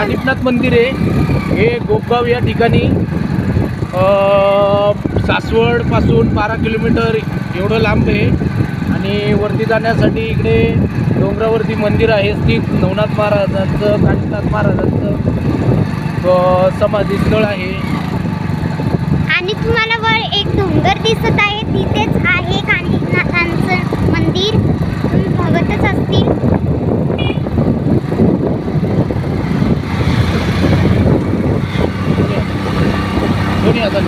कानिपनाथ मंदिर आहे. हे गोपगाव या ठिकाणी सासवडपासून बारा किलोमीटर एवढं लांब आहे. आणि वरती जाण्यासाठी इकडे डोंगरावरती मंदिर आहे. स्थित नवनाथ महाराजांचं कानिपनाथ महाराजांचं समाधीस्थळ आहे. आणि तुम्हाला वर एक डोंगर दिसत आहे. तिथेच आहे कानिनाथांचं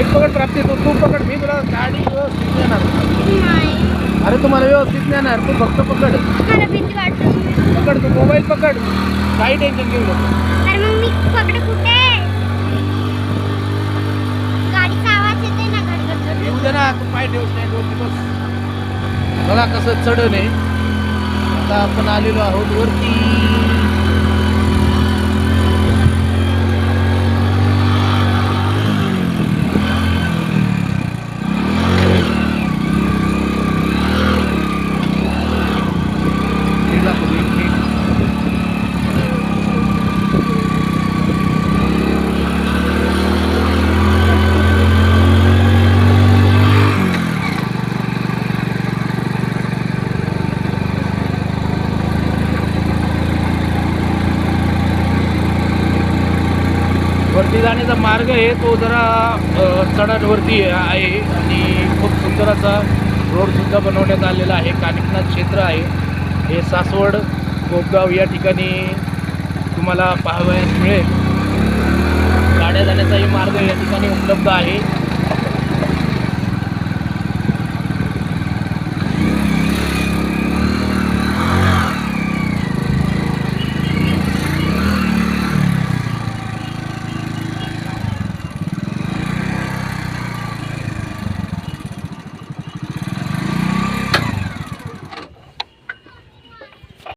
एक पकड प्राप्ती तू तू पकड. मी तुला गाडी व्यवस्थित देणार. नाही. अरे तुम्हाला व्यवस्थित नेणार. तू फक्त पकड. मला भीती वाटते पकड तू मोबाईल पकड. काही टेन्शन घेऊ नको. अरे मग मी पकडे कुठे गाडीचा आवाज येते ना गडगड येऊ दे ना तू पाय ठेवत नाही बस. बघा कसं चढण आहे आता आपण आलेलो आहोत वरती. वरती जाण्याचा मार्ग आहे तो जरा अ, चढांवरती आहे आणि खूप सुंदर असा रोडसुद्धा बनवण्यात आलेला आहे. कानिकनाथ क्षेत्र आहे. हे सासवड गोपगाव या ठिकाणी तुम्हाला पाहावयास मिळेल. गाड्या जाण्याचाही मार्ग या ठिकाणी उपलब्ध आहे.